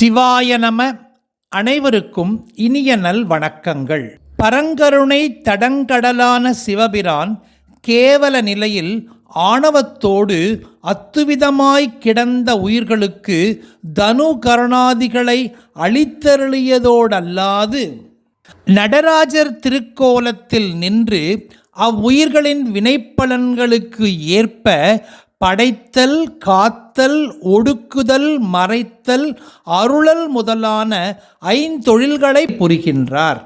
சிவாய நம. அனைவருக்கும் இனிய நல் வணக்கங்கள். பரங்கருணை தடங்கடலான சிவபிரான் கேவல நிலையில் ஆணவத்தோடு அத்துவிதமாய் கிடந்த உயிர்களுக்கு தனு கருணாதிகளை அளித்தருளியதோடல்லாது. நடராஜர் திருக்கோலத்தில் நின்று அவ்வுயிர்களின் வினைப்பலன்களுக்கு ஏற்ப படைத்தல் காத்தல் ஒடுக்குதல் மறைத்தல் அருளல் முதலான ஐந்தொழில்களை புரிகின்றார்.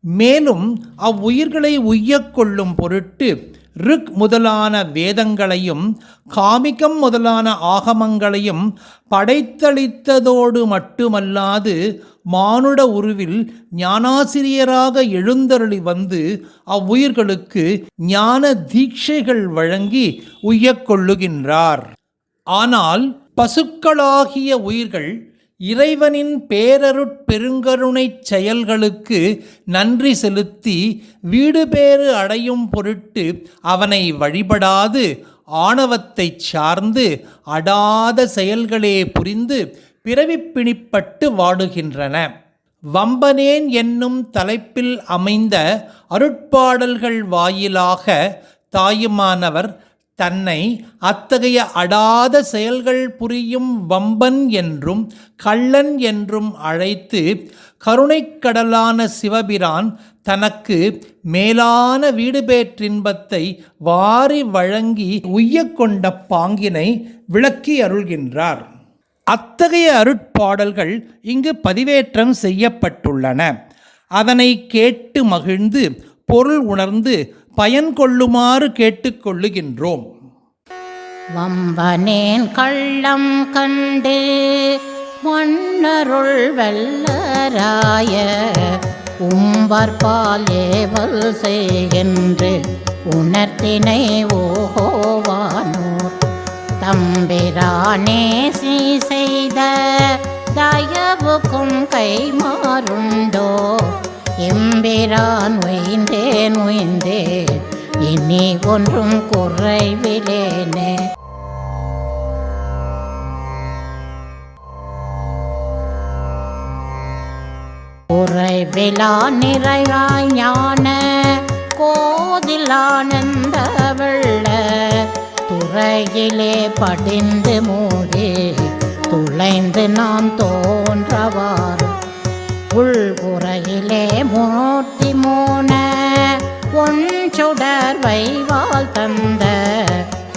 மேலும் அவ்வுயிர்களை உய்யக்கொள்ளும் பொருட்டு ரிக் முதலான வேதங்களையும் காமிகம் முதலான ஆகமங்களையும் படைத்தளித்ததோடு மட்டுமல்லாது மானுட உருவில் ஞானாசிரியராக எழுந்தருளி வந்து அவ்வுயிர்களுக்கு ஞான தீட்சைகள் வழங்கி உய்யக்கொள்ளுகின்றார். ஆனால் பசுக்களாகிய உயிர்கள் இறைவனின் பேரருட் பெருங்கருணைச் செயல்களுக்கு நன்றி செலுத்தி வீடு பேறு அடையும் பொருட்டு அவனை வழிபடாது ஆணவத்தைச் சார்ந்து அடாத செயல்களே புரிந்து பிறவிப்பிணிப்பட்டு வாடுகின்றன. வம்பனேன் என்னும் தலைப்பில் அமைந்த அருட்பாடல்கள் வாயிலாக தாயுமானவர் தன்னை அத்தகைய அடாத செயல்கள் புரியும் வம்பன் என்றும் கள்ளன் என்றும் அழைத்து கருணைக்கடலான சிவபிரான் தனக்கு மேலான வீடுபேற்றின்பத்தை வாரி வழங்கி உய்ய கொண்ட பாங்கினை விளக்கி அருள்கின்றார். அத்தகைய அருட்பாடல்கள் இங்கு பதிவேற்றம் செய்யப்பட்டுள்ளன. அதனை கேட்டு மகிழ்ந்து பொருள் உணர்ந்து பயன் கொள்ளுமாறு கேட்டுக்கொள்ளுகின்றோம். வம்பனேன் கள்ளம் கண்டு மன்னருள் வெல்லராய உம்பற்பால் ஏவல் செய்கின்று உணர்த்தினை ஓகோவானோர். தம்பிரானே சீ செய்த தயவுக்கும் கைமாறுண்டோ எம்பிரான் உயிந்தேன் உயிந்தேன். இனி ஒன்றும் குறைவிலேனே குறைவிலா நிறைவாய் ஞான கோதிலானந்த வெள்ள. துறையிலே படிந்து மூடி துளைந்து நாம் தோன்றவாறு. உள்புறையிலே மூர்த்தி மூன ஒன்றுடர் வைவால் தந்த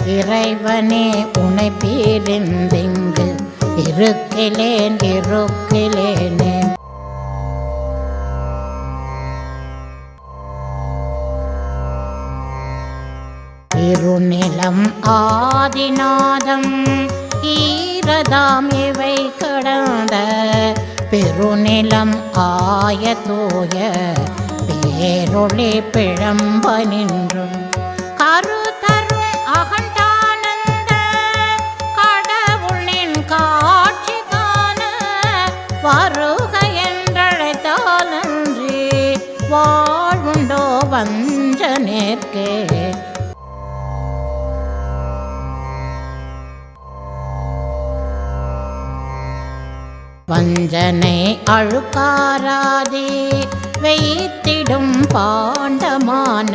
இறைவனே உனை பீரிந்திங்கு இருக்கிலேன் இருக்கிலேனே. இருநிலம் ஆதிநாதம் ஈரதாம் இவை கடந்த பெருநிலம் ஆய தூய பேரொளி பிழம்ப நின்றும். வஞ்சனை அழுக்காராதே வைத்திடும் பாண்டமான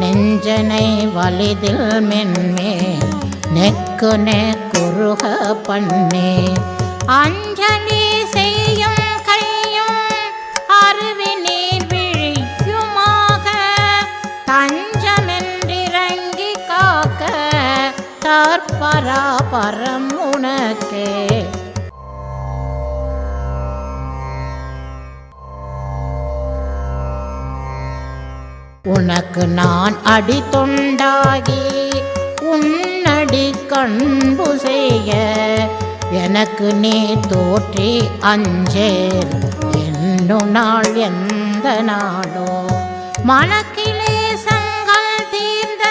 நெஞ்சனை வலிதில் மென்மே நெக்கு நெக்குருக பண்ணே. அஞ்சலி செய்யும் கையும் அருவி நீர் விழியுமாக தஞ்சமென்றிறங்கி காக்க தற்பரா பரமுனக்கே உனக்கு நான் அடி தொண்டாகி உன்னடி கண்பு செய்ய எனக்கு நீ தோற்றி அஞ்சேல். என்னும் நாள் எந்த நாளோ? மனக்கிலே சங்கல் தீர்ந்த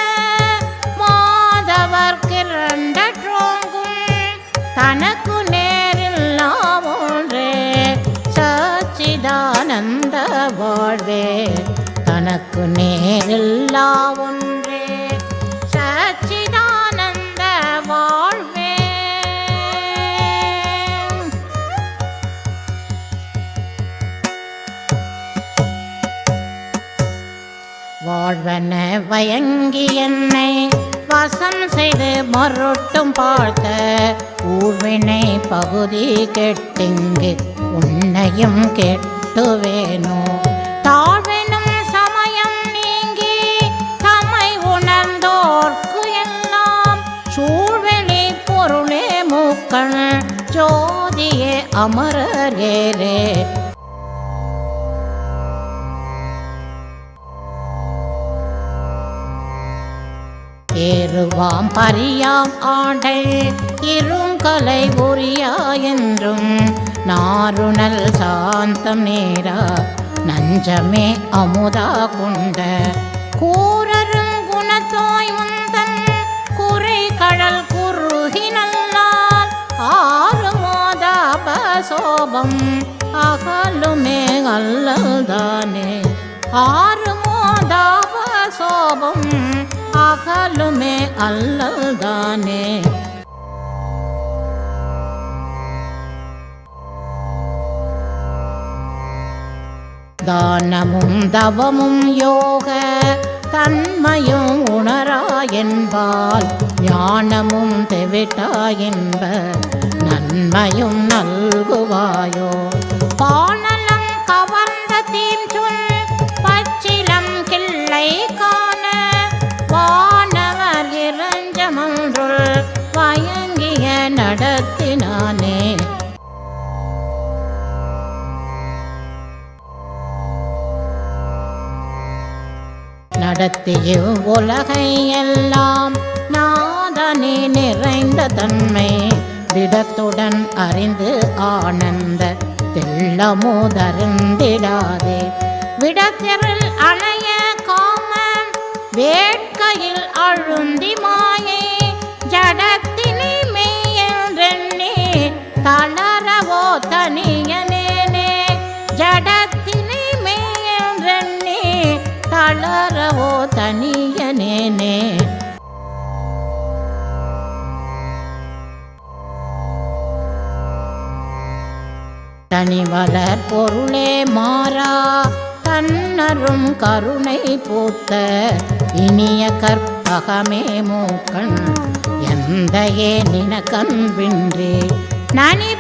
மாதவர் கிரண்டோங்கும் தனக்கு நேரில் ஒன்றே சச்சிதானந்த வாழ்வே. தனக்கு நேரெல்லாம் ஒன்றே. சச்சிதானந்த வாழ்வே. வாழ்வன வயங்கி என்னை வாசம் செய்து மறுட்டும் பார்த்த ஊர்வினை பகுதி கெட்டிங்கு உன்னையும் கெட்டுவேனோ. தாழ் அமரரேரே ஏறுவாம் பரியாம் ஆடை இருங்கலை உரியா என்றும். நாருணல் சாந்தம் நேரா நஞ்சமே அமுதா கொண்ட. கூரரும் குணத்தோய் முந்தன் குறை கடல் குறுகி நல்லால் ஆ கோபம் அகலுமே அல்லல்தானே. ஆறுமோதாப சோபம் அகலுமே அல்லல்தானே. தானமும் தவமும் யோக தன்மையும் உணரா என்பால் ஞானமும் தெவிட்டா என்ப நன்மையும் நல்குவாயோ? பானலம் கவர்ந்த தீம் சொல் பச்சிலம் கிள்ளை காண. வானவர் இரஞ்சமன்றுள் வயங்கிய நடத்தினானே. நடத்திய உலகை எல்லாம் நாதனே நிறைந்த தன்மை. அறிந்து ஆனந்த தெள்ளமோதருந்திடாதே விடத்திரல் அணைய காமன் வேட்கையில் அழுந்தி மாய தனிவளர் பொருளே மாறா தன்னரும் கருணை பூத்த இனிய கற்பகமே மூக்கண் எந்தையே நினக்கன்பின்றே. நனி